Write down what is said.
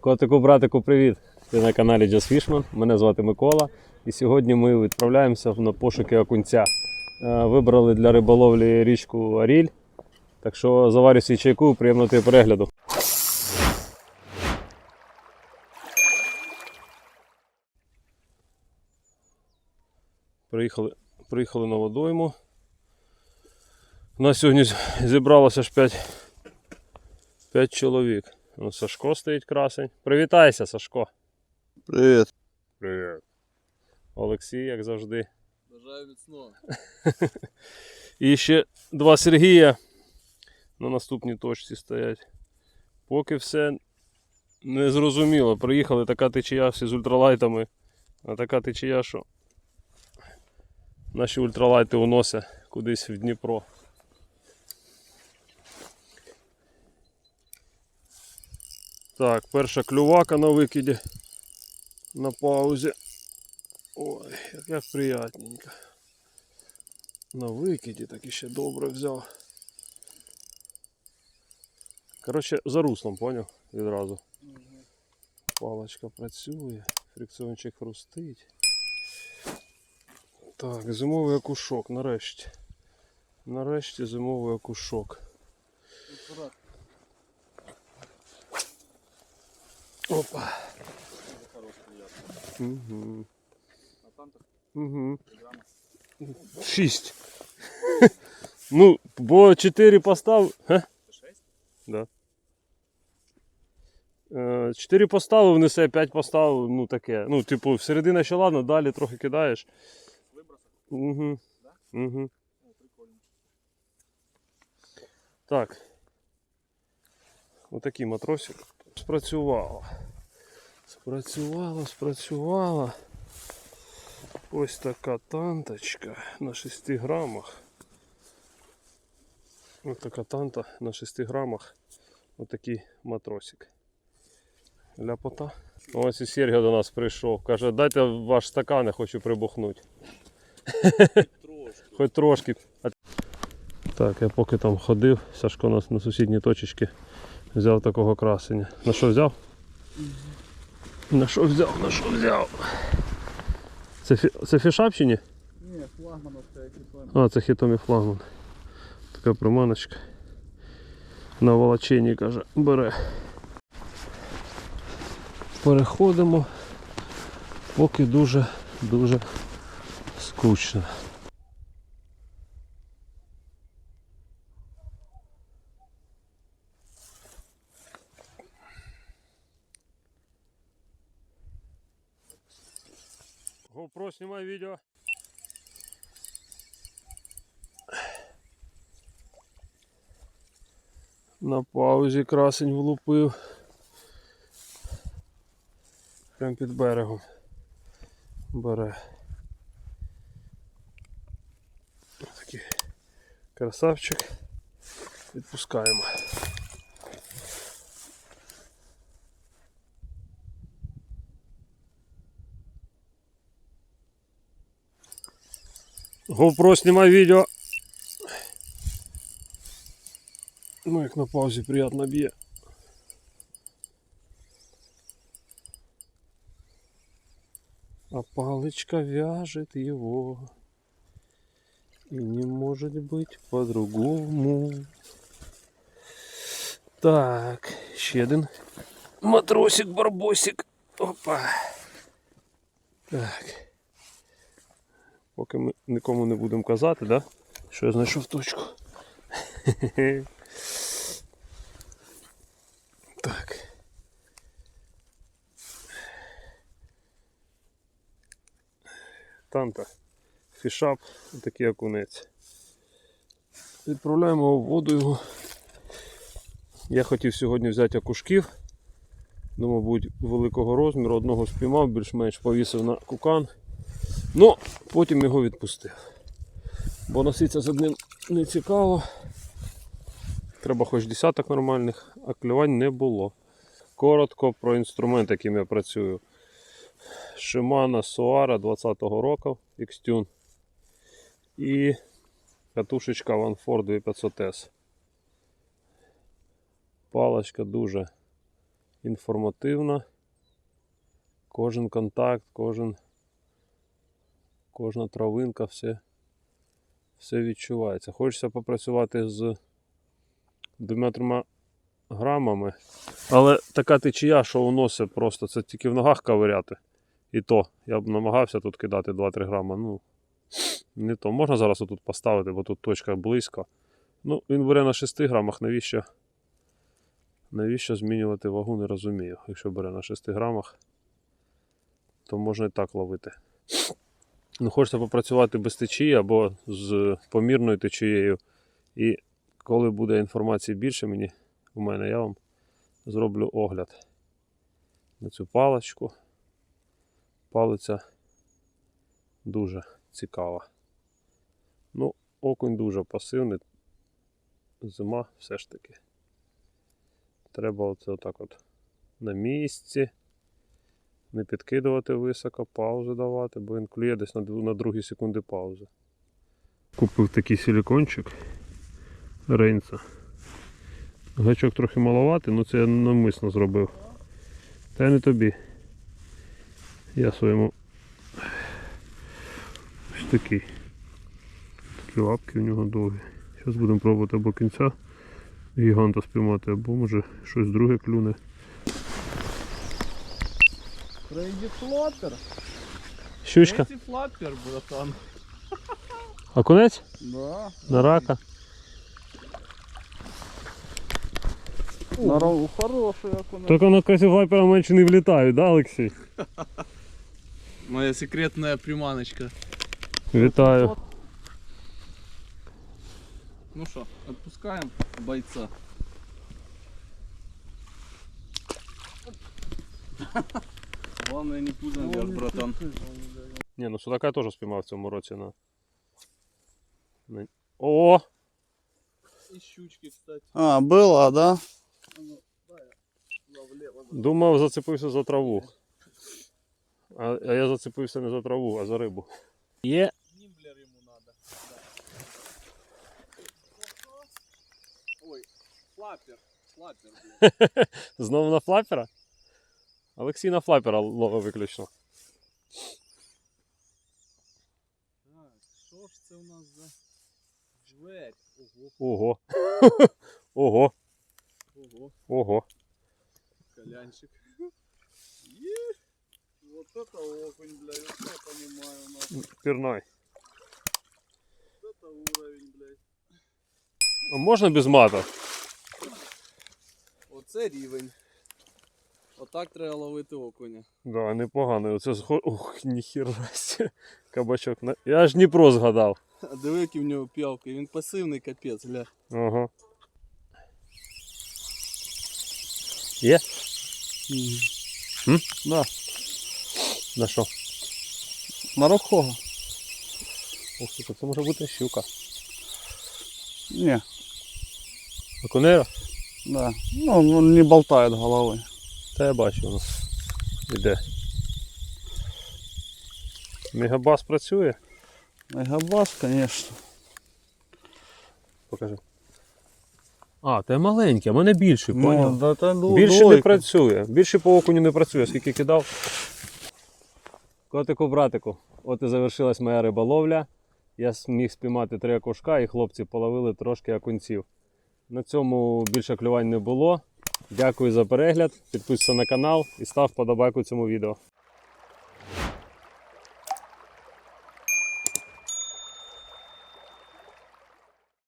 Котику, братику, привіт! Ти на каналі Just Fishman. Мене звати Микола. І сьогодні ми відправляємося на пошуки окунця. Е, Вибрали для риболовлі річку Аріль. Так що заварю свій чайку, приємного тобі перегляду. Приїхали, приїхали на водойму. У нас сьогодні зібралося ж 5, 5 чоловік. Ну, Сашко стоїть красень. Привітайся, Сашко. Привіт. Привіт. Олексій, як завжди. Бажаю міцного. І ще два Сергія на наступній точці стоять. Поки все незрозуміло. Приїхали така течія всі з ультралайтами. А така течія, що наші ультралайти уносять кудись в Дніпро. Так, перша клювака на викиді. На паузі. Ой, як, як приятненько. На викиді так іще добре взяв. Коротше, за руслом, поняв? Відразу. Палочка працює, фрикціончик хрустить. Так, зимовий окушок, нарешті. Нарешті зимовий окушок. Опа. Угу. Угу. Шість. ну, бо чотири постав. Га? Да. Е, Чотири поставив, несе, п'ять поставив, ну таке. Ну, типу, середина ще ладно, далі трохи кидаєш. Угу. Угу. Так. Отакий матросик. Спрацювало. Спрацювало, спрацювало. Ось така танточка на 6 грамах. Ось така танта на 6 грамах. Ось такий матросик. Ляпота. Ось і Серго до нас прийшов. Каже, дайте ваш стакан, я хочу прибухнути. Хоч трошки. Так, я поки там ходив, Сашко нас на сусідній точечці взяв такого красення. На що взяв? На що взяв? На що взяв? Це, фі... це фішап чи ні? Ні, флагманов це якийсь А, це хітомі флагман. Така приманочка. На волоченні, каже, бере. Переходимо, поки дуже-дуже скучно. Снимай видео. На паузі красень влупив. Прям під берегом. Бере. Такий красавчик. Відпускаємо. GoPro, снимай видео. Ну, як на паузі приємно б'є. А палочка вяжет его. И не может быть по-другому. Так, ще один матросик, барбосик. Опа. Так. Поки ми нікому не будемо казати, да? що я знайшов точку. Так. Танта. Фішап, такий окунець. Відправляємо в воду його. Я хотів сьогодні взяти окушків. Ну, мабуть, великого розміру. Одного спіймав, більш-менш повісив на кукан. Ну, потім його відпустив. Бо носитися з одним не цікаво. Треба хоч десяток нормальних, а клювань не було. Коротко про інструмент, яким я працюю. Shimano Soara 20-го року Xtune. І катушечка Vanford 2500S. Палочка дуже інформативна. Кожен контакт, кожен, кожна травинка, все, все відчувається. Хочеться попрацювати з двома-трьома грамами. Але така течія, що уносить просто, це тільки в ногах ковиряти. І то, я б намагався тут кидати 2-3 грама. Ну, не то. Можна зараз тут поставити, бо тут точка близько. Ну, він бере на 6 грамах, навіщо? Навіщо змінювати вагу, не розумію. Якщо бере на 6 грамах, то можна і так ловити. Ну, хочеться попрацювати без течії або з помірною течією. І коли буде інформації більше мені у мене, я вам зроблю огляд на цю паличку. Палиця дуже цікава. Ну, окунь дуже пасивний. Зима все ж таки. Треба оце отак от на місці. Не підкидувати високо, паузи давати, бо він клює десь на, на другій секунди паузи. Купив такий силікончик Рейнса. Гачок трохи маловатий, ну це я навмисно зробив. Та не тобі. Я своєму ось такий. Такі лапки у нього довгі. Зараз будемо пробувати або кінця гіганта спіймати, або може щось друге клюне. Крейді флаппер. Щучка. Крейді флаппер, братан. Окунець? Да. На рака. Здорово, хороший окунець. Тільки на косівайпера менше не влітають, да, Олексій? Моя секретная приманочка. Вітаю. Ну что, отпускаем бойца. Главное не пузо вверх, братан. Ні, ну судака я теж спіймав в цьому році на. на... О! И щучки, кстати. А, было, да? Думав, зацепився за траву. А, а я зацепився не за траву, а за рибу. Є. Нимблер ему надо. Ой, флаппер. Флаппер, блин. Знову на флапера? Олексій на флапера ловив виключно. Так, що ж це у нас за жвек? Ого, Ого. Ого. ого, колянчик. Вот это окунь, блядь, вот я понимаю, нахуй. Пірнай. Вот это уровень, блядь. А можна без мата? Оце рівень. Отак треба ловити окуня. Да, непогано. Оце зхо... Ух, ніхіра. Кабачок. Я аж Дніпро згадав. А диви, які в нього п'явки, він пасивний капець, гля. Ага. Є? М? Да. На що? На рухого? Ух ти, це може бути щука. Не, Окунера? да. Ну, он не болтает головой. Та я бачу воно. Іде. Мегабас працює? Мегабас, конечно. Покажи. А, це маленький, а в мене більший, Ну, поняв? да, это ду- Більше не працює. Більше по окуню не працює, скільки кидав. Котику, братику, от і завершилась моя риболовля. Я зміг спіймати три окушка і хлопці половили трошки окунців. На цьому більше клювань не було. Дякую за перегляд. Підписуйся на канал і став подобайку цьому відео.